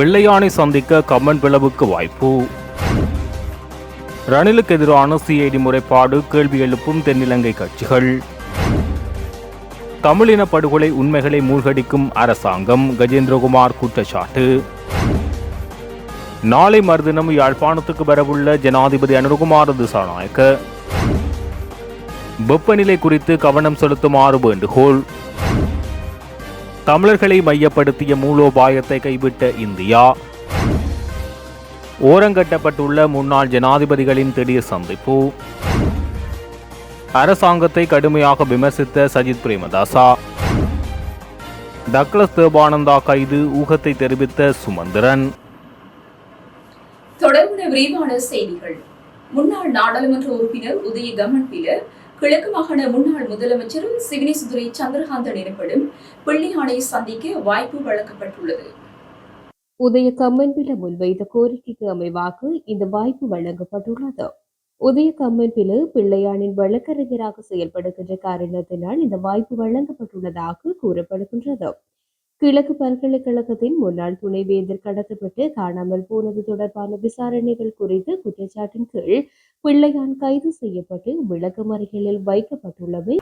பிள்ளையானை சந்திக்க கம்மன் பிளவுக்கு வாய்ப்பு. ரணிலுக்கு எதிரான சிஐடி முறைப்பாடு கேள்வி எழுப்பும் தென்னிலங்கை கட்சிகள். தமிழின படுகொலை உண்மைகளை மூழ்கடிக்கும் அரசாங்கம் கஜேந்திரகுமார் குற்றச்சாட்டு. நாளை மறுதினம் யாழ்ப்பாணத்துக்கு வரவுள்ள ஜனாதிபதி அனுகுமார் திசாநாயக்க. வெப்பநிலை குறித்து கவனம் செலுத்துமாறு வேண்டுகோள். தமிழர்களை மையப்படுத்திய மூலோபாயத்தை கைவிட்ட இந்தியா. ஓரங்கட்டப்பட்டுள்ள முன்னாள் ஜனாதிபதிகளின் திடீர் சந்திப்பு. அரசாங்கத்தை கடுமையாக விமர்சித்த சஜித் பிரேமதாசா. டக்ளஸ் தேவானந்தா கைது ஊகத்தை தெரிவித்த சுமந்திரன். தொடர்புடைய விரிவான செய்திகள். முன்னாள் நாடாளுமன்ற உறுப்பினர் உதய கமன் பிலர் கிழக்கு மாகாண முன்னாள் முதலமைச்சரும் சிவனேசுதுரை சந்திரகாந்தன் எனப்படும் பிள்ளையானை சந்திக்க வாய்ப்பு வழங்கப்பட்டுள்ளது. உதய கம்மன்பில முன்வைத்த கோரிக்கைக்கு அமைவாக இந்த வாய்ப்பு வழங்கப்பட்டுள்ளது. உதய கம்மன்பில பிள்ளையானின் வழக்கறிஞராக செயல்படுகின்ற காரணத்தினால் இந்த வாய்ப்பு வழங்கப்பட்டுள்ளதாக கூறப்படுகின்றது. கிழக்கு பல்கலைக்கழகத்தின் முன்னாள் துணைவேந்தர் கடத்தப்பட்டு காணாமல் போனது தொடர்பான விசாரணைகள் குறித்து குற்றச்சாட்டின் கீழ் பிள்ளையான் கைது செய்யப்பட்டு விளக்கமறியலில் வைக்கப்பட்டுள்ளமை.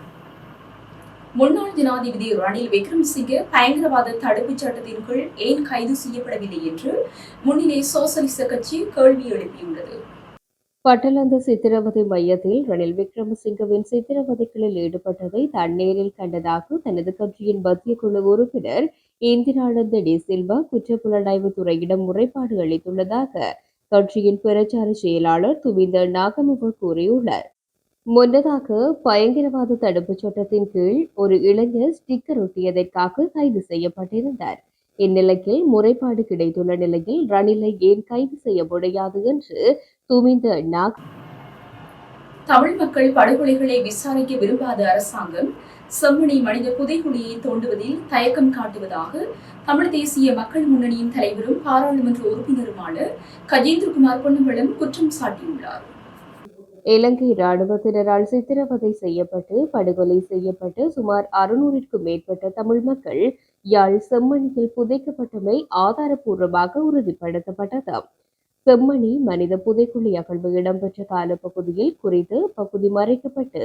முன்னாள் ஜனாதிபதி ரணில் விக்ரமசிங்கே பயங்கரவாத தடுப்புச் சட்டத்தின் கீழ் ஏன் கைது செய்யப்படவில்லை என்று முன்னிலை சோசலிச கட்சி கேள்வி எழுப்பியுள்ளது. பட்டலந்த சித்திரவதை மையத்தில் ரணில் விக்ரமசிங்கவின் சித்திரவதைகளில் ஈடுபட்டதை தான் நேரில் கண்டதாக தனது கட்சியின் மத்திய குழு உறுப்பினர் இந்திரானந்த டி சில்வா குற்றப்புலனாய்வு துறையிடம் முறைப்பாடு அளித்துள்ளதாக கட்சியின் பிரச்சார செயலாளர் துவிந்த நாகமுக கூறியுள்ளார். முன்னதாக பயங்கரவாத தடுப்புச் சட்டத்தின் கீழ் ஒரு இளைஞர் ஸ்டிக்கர் ஒட்டியதற்காக கைது செய்யப்பட்டிருந்தார். இந்நிலையில் முறைப்பாடு கிடைத்துள்ள நிலையில் ரணிலை ஏன் கைது செய்ய முடியாது என்று துமிந்த நாக் தமிழ் மக்கள் படுகொலைகளை விசாரிக்க விரும்பாத அரசாங்கம் செம்மணி மனித புதைகுழியை தோண்டுவதில் தயக்கம் காட்டுவதாக தமிழ் தேசிய மக்கள் முன்னணியின் தலைவரும் பாராளுமன்ற உறுப்பினருமான கஜேந்திரகுமார் பொன்னம்பலம் குற்றம் சாட்டியுள்ளார். இலங்கை இராணுவத்தினரால் சித்திரவதை செய்யப்பட்டு படுகொலை செய்யப்பட்டு சுமார் அறுநூறிற்கும் மேற்பட்ட தமிழ் மக்கள் யாழ் செம்மணியில் புதைக்கப்பட்டமை ஆதாரபூர்வமாக உறுதிப்படுத்தப்பட்டது. செம்மணி மனித புதைக்குழி அகழ்வு இடம்பெற்ற காலப்பகுதியில் குறித்து பகுதி மறைக்கப்பட்டு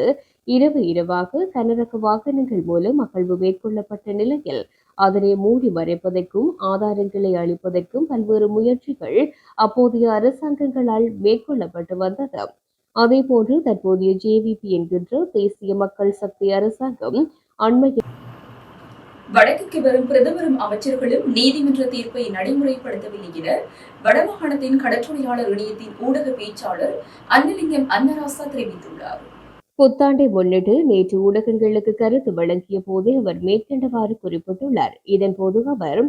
இரவு இரவாக கனரக வாகனங்கள் மூலம் அகழ்வு மேற்கொள்ளப்பட்ட நிலையில் அதனை மூடி மறைப்பதற்கும் ஆதாரங்களை அளிப்பதற்கும் பல்வேறு முயற்சிகள் அப்போதைய அரசாங்கங்களால் மேற்கொள்ளப்பட்டு வந்தது. அதேபோன்று தற்போதைய ஜேவிபி என்கின்ற தேசிய மக்கள் சக்தி அரசாங்கம் அண்மையில் வடக்குக்கு வரும் பிரதமரும் அமைச்சர்களும் நீதிமன்ற தீர்ப்பை நடைமுறைப்படுத்தவில்லை என வடமாகாணத்தின் கடற்றொழிலாளர் இணையத்தின் ஊடக பேச்சாளர் அன்னலிங்கம் அன்னராசா தெரிவித்துள்ளார். புத்தாண்டை முன்னிட்டு நேற்று ஊடகங்களுக்கு கருத்து வழங்கிய போது அவர் மேற்கண்டவாறு குறிப்பிட்டுள்ளார். இதன்போது அவர்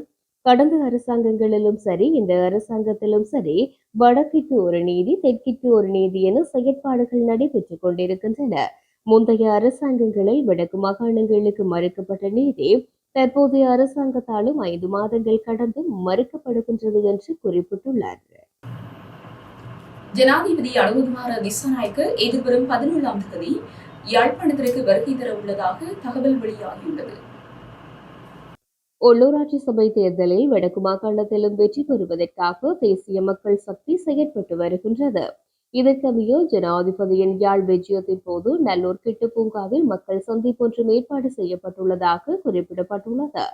கடந்த அரசாங்கங்களிலும் சரி இந்த அரசாங்கத்திலும் சரி வடக்கிற்கு ஒரு நீதி தெற்கிற்கு ஒரு நீதி என செயற்பாடுகள் நடைபெற்றுக் கொண்டிருக்கின்றன. முந்தைய அரசாங்கங்களில் வடக்கு மாகாணங்களுக்கு மறுக்கப்பட்ட நீதி தற்போதைய அரசாங்கத்தாலும் ஐந்து மாதங்கள் கடந்து மறுக்கப்படுகின்றது என்று குறிப்பிட்டுள்ளார். ஜனாதிபதி அனுகுமார திசாநாயக்க எதிர்வரும் பதினேழாம் தேதி யாழ்ப்பாணத்திற்கு வருகை தர உள்ளதாக தகவல் வெளியாகியுள்ளது. உள்ளூராட்சி சபை தேர்தலில் வடக்கு மாகாணத்திலும் வெற்றி பெறுவதற்காக தேசிய மக்கள் சக்தி செயற்பட்டு வருகின்றது. இதற்கமைய ஜனாதிபதியின் யாழ் விஜயத்தின் போது நல்லூர் கிட்டு பூங்காவில் மக்கள் சந்திப்பொன்றும் ஏற்பாடு செய்யப்பட்டுள்ளதாக குறிப்பிடப்பட்டுள்ளது.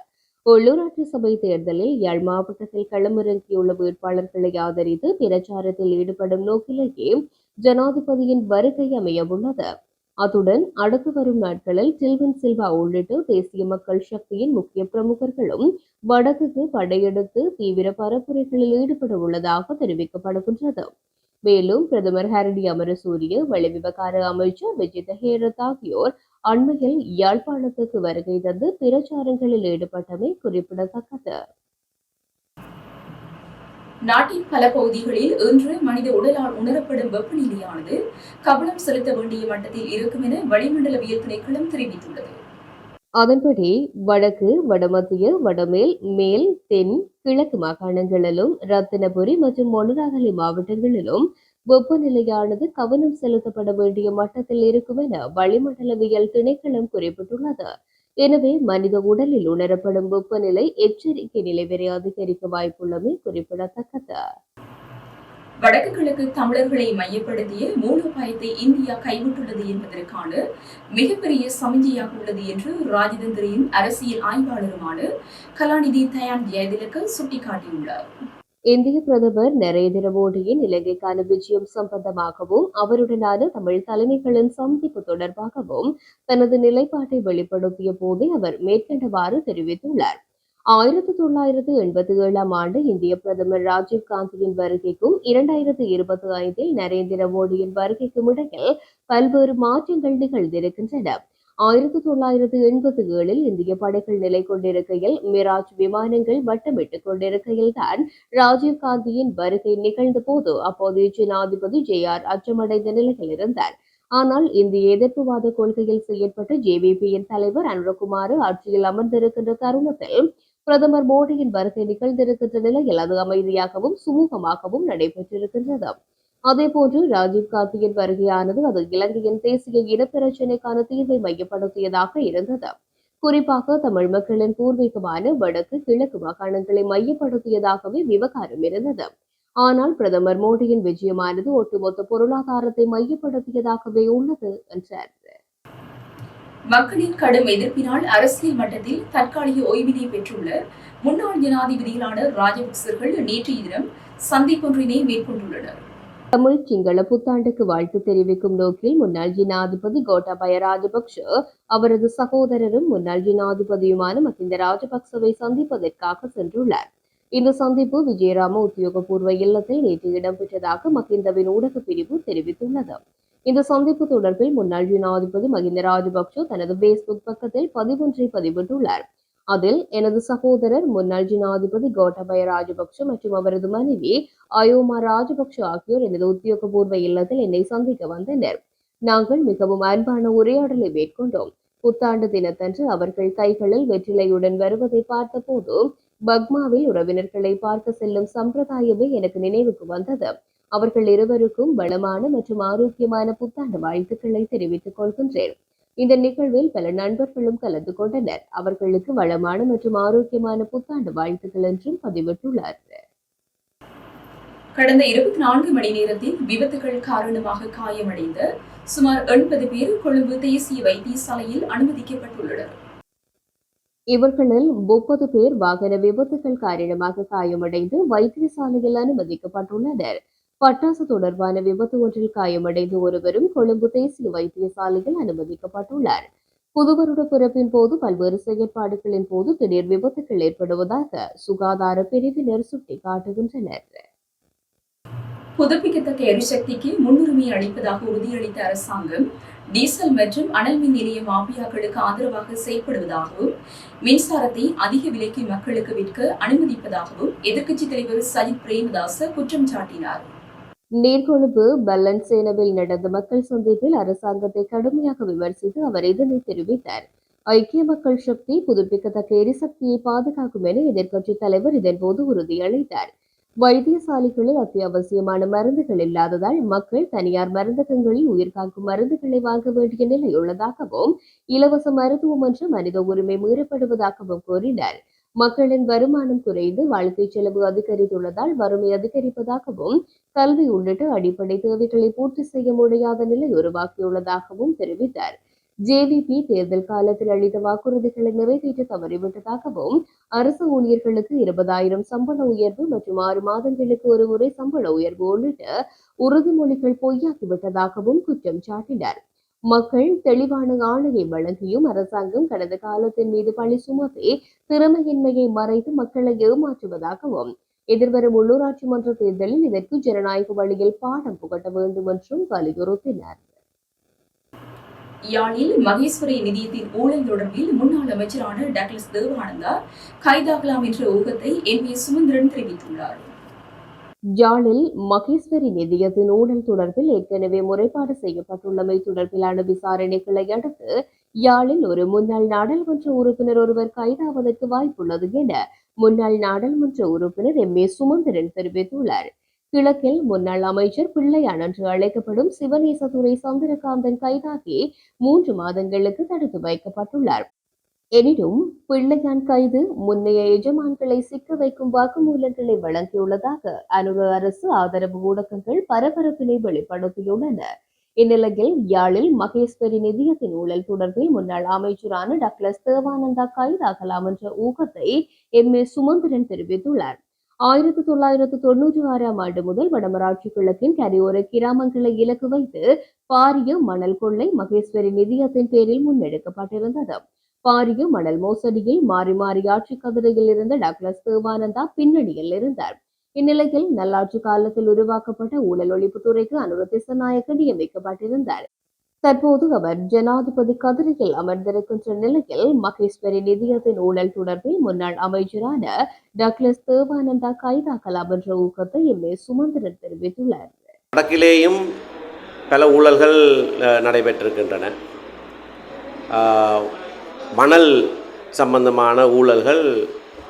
உள்ளூராட்சி சபை தேர்தலில் யாழ் மாவட்டத்தில் களமிறங்கியுள்ள வேட்பாளர்களை ஆதரித்து பிரச்சாரத்தில் ஈடுபடும் நோக்கிலேயே ஜனாதிபதியின் வருகை அமையவுள்ளது. அத்துடன் அடுத்து வரும் நாட்களில் டில்வின் சில்வா உள்ளிட்ட தேசிய மக்கள் சக்தியின் முக்கிய பிரமுகர்களும் வடக்குக்கு படையெடுத்து தீவிர பரப்புரைகளில் ஈடுபட உள்ளதாக தெரிவிக்கப்படுகின்றது. மேலும் பிரதமர் ஹரணி அமரசூரிய வெளிவிவகார அமைச்சர் விஜித ஹேரத் ஆகியோர் அண்மையில் யாழ்ப்பாணத்துக்கு வருகை தந்து பிரச்சாரங்களில் ஈடுபட்டமை குறிப்பிடத்தக்கது. நாட்டின் பல பகுதிகளில் இன்று மனித உடலால் உணரப்படும் வெப்பநிலையானது கவனம் செலுத்த வேண்டிய மட்டத்தில் இருக்கும் என வளிமண்டலவியல் திணைக்களம் தெரிவித்துள்ளது. அதன்படி வடக்கு வடமத்திய வடமேல் மேல் தென் கிழக்கு மாகாணங்களிலும் ரத்தினபுரி மற்றும் மொனராகலை மாவட்டங்களிலும் வெப்பநிலையானது கவனம் செலுத்தப்பட வேண்டிய மட்டத்தில் இருக்கும் என வளிமண்டலவியல் திணைக்களம் குறிப்பிட்டுள்ளது. எனவே மனித உடலில் உணரப்படும் வெப்பநிலை எச்சரிக்கை நிலை வரை அதிகரிக்க வாய்ப்புள்ளமை குறிப்பிடத்தக்கது. வடக்கு கிழக்கு தமிழர்களை மையப்படுத்திய மூலோபாயத்தை இந்தியா கைவிட்டுள்ளது என்பதற்கான மிகப்பெரிய சமிஞ்சையாக உள்ளது என்று ராஜதந்திரியின் அரசியல் ஆய்வாளருமான கலாநிதி தயான் ஜெயதிலக சுட்டிக்காட்டியுள்ளார். இந்திய பிரதமர் நரேந்திர மோடியின் இலங்கைக்கான விஜயம் சம்பந்தமாகவும் அவருடனான தமிழ் தலைமைகளின் சந்திப்பு தொடர்பாகவும் தனது நிலைப்பாட்டை வெளிப்படுத்திய போதே அவர் மேற்கண்டவாறு தெரிவித்துள்ளார். ஆயிரத்தி தொள்ளாயிரத்து எண்பத்தி ஏழாம் ஆண்டு இந்திய பிரதமர் ராஜீவ் காந்தியின் வருகைக்கும் இரண்டாயிரத்து இருபத்தி ஐந்தில் நரேந்திர மோடியின் வருகைக்கும் இடையில் பல்வேறு மாற்றங்கள் நிகழ்ந்திருக்கின்றன. ஆயிரத்தி தொள்ளாயிரத்து எண்பத்தி ஏழில் இந்திய படைகள் நிலை கொண்டிருக்கையில் மிராஜ் விமானங்கள் வட்டமிட்டுக் கொண்டிருக்கையில் தான் ராஜீவ் காந்தியின் வருகை நிகழ்ந்த போது அப்போதைய ஜனாதிபதி ஜே ஆர் அச்சமடைந்த நிலையில் இருந்தார். ஆனால் இந்திய எதிர்ப்புவாத கொள்கையில் செயற்பட்ட ஜேவிபியின் தலைவர் அனுரகுமார் ஆட்சியில் அமர்ந்திருக்கின்ற தருணத்தில் பிரதமர் மோடியின் வருகை நிகழ்ந்திருக்கின்ற நிலையில் அது அமைதியாகவும் சுமூகமாகவும் நடைபெற்றிருக்கின்றது. அதேபோன்று ராஜீவ் காந்தியின் வருகையானது அது இலங்கையின் தேசிய இனப்பிரச்சினைக்கான தீர்வை மையப்படுத்தியதாக இருந்தது. குறிப்பாக தமிழ் மக்களின் பூர்வீகமான வடக்கு கிழக்கு மாகாணங்களை மையப்படுத்தியதாகவே விவகாரம் இருந்தது. ஆனால் பிரதமர் மோடியின் விஜயமானது ஒட்டுமொத்த பொருளாதாரத்தை மையப்படுத்தியதாகவே உள்ளது என்றார். மக்களின் கடும் எதிர்ப்பினால் அரசியல் மட்டத்தில் தற்காலிக ஓய்வினை பெற்றுள்ள முன்னாள் ஜனாதிபதிகளான ராஜபக்சர்கள் நேற்றைய தினம் சந்திப்பொன்றினை மேற்கொண்டுள்ளனர். தமிழ் சிங்கள புத்தாண்டுக்கு வாழ்த்து தெரிவிக்கும் நோக்கில் முன்னாள் ஜனாதிபதி கோட்டாபய ராஜபக்ஷ அவரது சகோதரரும் முன்னாள் ஜனாதிபதியுமான மஹிந்த ராஜபக்சவை சந்திப்பதற்காக சென்றுள்ளார். இந்த சந்திப்பு விஜயராம உத்தியோகபூர்வ இல்லத்தில் நேற்று இடம்பெற்றதாக மஹிந்தவின் ஊடக பிரிவு தெரிவித்துள்ளது. இந்த சந்திப்பு தொடர்பில் முன்னாள் ஜனாதிபதி மகிந்த ராஜபக்ஷ தனது பேஸ்புக் பக்கத்தில் பதிவொன்றை பதிவிட்டுள்ளார். அதில் எனது சகோதரர் முன்னாள் ஜனாதிபதி கோட்டபய ராஜபக்ஷ மற்றும் அவரது மனைவி அயோமா ராஜபக்ஷ ஆகியோர் எனது உத்தியோகபூர்வ இல்லத்தில் என்னை சந்திக்க வந்தனர். நாங்கள் மிகவும் அன்பான உரையாடலை மேற்கொண்டோம். புத்தாண்டு தினத்தன்று அவர்கள் கைகளில் வெற்றிலையுடன் வருவதை பார்த்தபோது பக்மாவில் உறவினர்களை பார்க்க செல்லும் சம்பிரதாயமே எனக்கு நினைவுக்கு வந்தது. அவர்கள் இருவருக்கும் வளமான மற்றும் ஆரோக்கியமான புத்தாண்டு வாழ்த்துக்களை தெரிவித்துக் கொள்கின்றேன். இந்த நிகழ்வில் பல நண்பர்களும் கலந்து கொண்டனர். அவர்களுக்கு வளமான மற்றும் ஆரோக்கியமான புத்தாண்டு வாழ்த்துக்கள் என்றும் பதிவிட்டுள்ளார். கடந்த இருபத்தி நான்கு மணி நேரத்தில் விபத்துகள் காரணமாக காயமடைந்த சுமார் எண்பது பேர் கொழும்பு தேசிய வைத்தியசாலையில் அனுமதிக்கப்பட்டுள்ளனர். இவர்களில் முப்பது பேர் வாகன விபத்துகள் காரணமாக காயமடைந்து வைத்தியசாலையில் அனுமதிக்கப்பட்டுள்ளனர். பட்டாசு தொடர்பான விபத்து ஒன்றில் காயமடைந்த ஒருவரும் கொழும்பு தேசிய வைத்தியசாலையில் அனுமதிக்கப்பட்டுள்ளார். புதுவருட பிறப்பின் போது பல்வேறு செயற்பாடுகளின் போது திடீர் விபத்துகள் ஏற்படுவதாக சுகாதார பிரிவினர் சுட்டிக்காட்டுகின்றனர். புதுப்பிக்கத்தக்க எரிசக்திக்கு முன்னுரிமை அளிப்பதாக உறுதியளித்த அரசாங்கம் டீசல் மற்றும் அனல் மின் நிலைய மாபியாக்களுக்கு ஆதரவாக செயல்படுவதாகவும் மின்சாரத்தை அதிக விலைக்கு மக்களுக்கு விற்க அனுமதிப்பதாகவும் எதிர்க்கட்சித் தலைவர் சஜித் பிரேமதாச குற்றம் சாட்டினார். நீர்கொழும்பு பல்லன்சேனவில் நடந்த மக்கள் சந்திப்பில் அரசாங்கத்தை கடுமையாக விமர்சித்து அவர் இதனை தெரிவித்தார். ஐக்கிய மக்கள் சக்தி புதுப்பிக்கத்தக்க எரிசக்தியை பாதுகாக்கும் என எதிர்க்கட்சித் தலைவர் இதன்போது உறுதியளித்தார். வைத்தியசாலைகளில் அத்தியாவசியமான மருந்துகள் இல்லாததால் மக்கள் தனியார் மருந்தகங்களில் உயிர்காக்கும் மருந்துகளை வாங்க வேண்டிய நிலை உள்ளதாகவும் இலவச மருத்துவம் என்ற மனித உரிமை மீறப்படுவதாகவும் கூறினார். மக்களின் வருமானம் குறைந்து வாழ்க்கை செலவு அதிகரித்துள்ளதால் வறுமை அதிகரிப்பதாகவும் கல்வி உள்ளிட்ட அடிப்படை தேவைகளை பூர்த்தி செய்ய முடியாத நிலை உருவாக்கியுள்ளதாகவும் தெரிவித்தார். ஜேவிபி தேர்தல் காலத்தில் அளித்த வாக்குறுதிகளை நிறைவேற்ற தவறிவிட்டதாகவும் அரசு ஊழியர்களுக்கு இருபதாயிரம் சம்பள உயர்வு மற்றும் ஆறு மாதங்களுக்கு ஒரு முறை சம்பள உயர்வு உள்ளிட்ட உறுதிமொழிகள் பொய்யாக்கிவிட்டதாகவும் குற்றம் சாட்டினார். மக்கள் தெளிவான ஆணையை வழங்கியும் அரசாங்கம் கடந்த காலத்தின் மீது பழி சுமத்தி திறமையின்மையை மறைத்து மக்களை ஏமாற்றுவதாகவும் எதிர்வரும் உள்ளூராட்சி மன்ற தேர்தலில் இதற்கு ஜனநாயக வழியில் பாடம் புகட்ட வேண்டும் என்றும் வலியுறுத்தினர். யாழில் மகேஸ்வரி நிதியத்தின் ஊழல் தொடர்பில் முன்னாள் அமைச்சரான டக்ளஸ் தேவானந்தா கைதாகலாம் என்ற ஊகத்தை எம் ஏ சுமந்திரன் தெரிவித்துள்ளார். யாழில் மகேஸ்வரி நிதியத்தின் ஊழல் தொடர்பில் ஏற்கனவே முறைப்பாடு செய்யப்பட்டுள்ளமை தொடர்பிலான விசாரணைகளை அடுத்து யாழில் ஒரு முன்னாள் நாடாளுமன்ற உறுப்பினர் ஒருவர் கைதாவதற்கு வாய்ப்புள்ளது என முன்னாள் நாடாளுமன்ற உறுப்பினர் எம். ஏ. சுமந்திரன் தெரிவித்துள்ளார். கிழக்கில் முன்னாள் அமைச்சர் பிள்ளையான் என்று அழைக்கப்படும் சிவநேசதுரை சந்திரகாந்தன் கைதாகி மூன்று மாதங்களுக்கு தடுத்து வைக்கப்பட்டுள்ளார். எனினும் பிள்ளையான் கைது முன்னைய எஜமான்களை சிக்க வைக்கும் வாக்குமூலங்களை வழங்கியுள்ளதாக அனுர அரசு ஆதரவு ஊடகங்கள் பரபரப்பினை வெளிப்படுத்தியுள்ளன. இந்நிலையில் யாழில் மகேஸ்வரி நிதியத்தின் ஊழல் தொடர்பில் முன்னாள் அமைச்சரான டக்ளஸ் தேவானந்தா கைதாகலாம் என்ற ஊகத்தை எம். ஏ. சுமந்திரன் தெரிவித்துள்ளார். ஆயிரத்தி தொள்ளாயிரத்து தொன்னூற்றி ஆறாம் ஆண்டு முதல் வடமராட்சி கிழக்கின் கரையோர கிராமங்களை இலக்கு வைத்து பாரிய மணல் கொள்ளை மகேஸ்வரி நிதியத்தின் பேரில் முன்னெடுக்கப்பட்டிருந்தது. பாரிய மணல் மோசடியில் மாறி மாறி ஆட்சி கதிரையில் இருந்த டக்ளஸ் தேவானந்தா பின்னணியில் இருந்தார். இந்நிலையில் நல்லாட்சி காலத்தில் உருவாக்கப்பட்ட ஊழல் ஒழிப்புத்துறைக்கு அனுர திசநாயக்க நியமிக்கப்பட்டிருந்தார். தற்போது அவர் ஜனாதிபதி கதிரையில் அமர்ந்திருக்கின்ற நிலையில் மகேஸ்வரி நிதியத்தின் ஊழல் தொடர்பில் முன்னாள் அமைச்சரான டக்ளஸ் தேவானந்தா கைதாக்கலாம் என்ற ஊக்கத்தை எம்ஏ சுமந்திரன் தெரிவித்துள்ளார். வடக்கிலேயும் பல ஊழல்கள் நடைபெற்றிருக்கின்றன. மணல் சம்பந்தமான ஊழல்கள்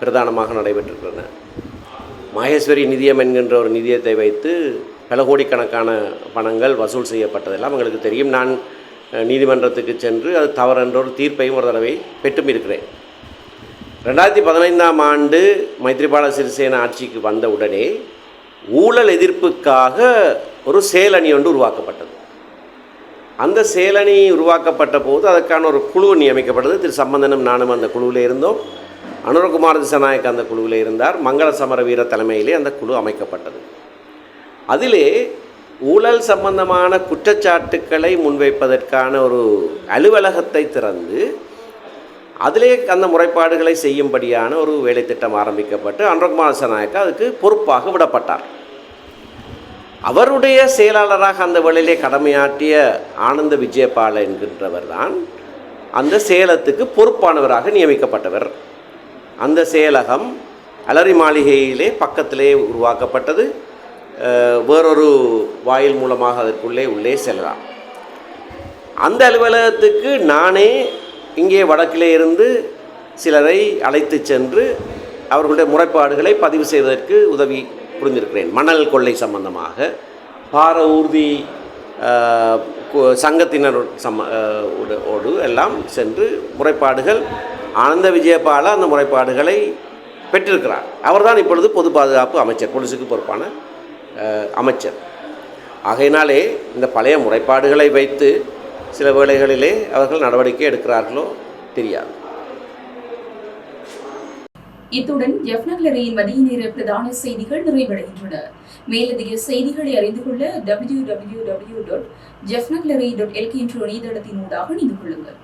பிரதானமாக நடைபெற்றிருக்கின்றன. மகேஸ்வரி நிதியம் என்கின்ற ஒரு நிதியத்தை வைத்து பல கோடிக்கணக்கான பணங்கள் வசூல் செய்யப்பட்டதெல்லாம் எங்களுக்கு தெரியும். நான் நீதிமன்றத்துக்கு சென்று அது தவறென்ற ஒரு தீர்ப்பையும் ஒரு தடவை பெற்றும் இருக்கிறேன். ரெண்டாயிரத்தி பதினைந்தாம் ஆண்டு மைத்ரிபால சிறிசேன ஆட்சிக்கு வந்த உடனே ஊழல் எதிர்ப்புக்காக ஒரு செயலணி ஒன்று உருவாக்கப்பட்டது. அந்த சேலனி உருவாக்கப்பட்ட போது அதற்கான ஒரு குழு நியமிக்கப்பட்டது. திரு சம்பந்தனும் நானும் அந்த குழுவில் இருந்தோம். அனுரகுமார் திசநாயக் அந்த குழுவில் இருந்தார். மங்கள சமர வீர தலைமையிலே அந்த குழு அமைக்கப்பட்டது. அதிலே ஊழல் சம்பந்தமான குற்றச்சாட்டுக்களை முன்வைப்பதற்கான ஒரு அலுவலகத்தை திறந்து அதிலே அந்த முறைப்பாடுகளை செய்யும்படியான ஒரு வேலைத்திட்டம் ஆரம்பிக்கப்பட்டு அனுரகுமார் திசநாயக்கா அதுக்கு பொறுப்பாக விடப்பட்டார். அவருடைய செயலாளராக அந்த வேளையிலே கடமையாற்றிய ஆனந்த விஜயபால என்கின்றவர் தான் அந்த சேலத்துக்கு பொறுப்பானவராக நியமிக்கப்பட்டவர். அந்த செயலகம் அலரி மாளிகையிலே பக்கத்திலே உருவாக்கப்பட்டது. வேறொரு வாயில் மூலமாக அதற்குள்ளே உள்ளே செல்லலாம். அந்த அலுவலகத்துக்கு நானே இங்கே வடக்கிலே இருந்து சிலரை அழைத்து சென்று அவர்களுடைய முறைப்பாடுகளை பதிவு செய்வதற்கு உதவி புரிஞ்சிருக்கிறேன். மணல் கொள்ளை சம்பந்தமாக. பார ஊர்தி கு- சங்கத்தினர் சம்ம ஓடு- எல்லாம் சென்று முறைப்பாடுகள் ஆனந்த விஜயபால அந்த முறைப்பாடுகளை பெற்றிருக்கிறார். அவர்தான் இப்பொழுது பொது பாதுகாப்பு அமைச்சர் போலீஸுக்கு பொறுப்பான அமைச்சர். ஆகையினாலே இந்த பழைய முறைப்பாடுகளை வைத்து சில வேளைகளிலே அவர்கள் நடவடிக்கை எடுக்கிறார்களோ தெரியாது. இத்துடன் ஜெஃப்னக்லரியின் மதிய நேர பிரதான செய்திகள் நிறைவடைகின்றன. மேலதிக செய்திகளை அறிந்து கொள்ள டபிள்யூ டபிள்யூ டபிள்யூ டாட் ஜெஃப்னக்லரி டாட் எல்கே என்ற இணையதளத்தினூடாக இணைந்து கொள்ளுங்கள்.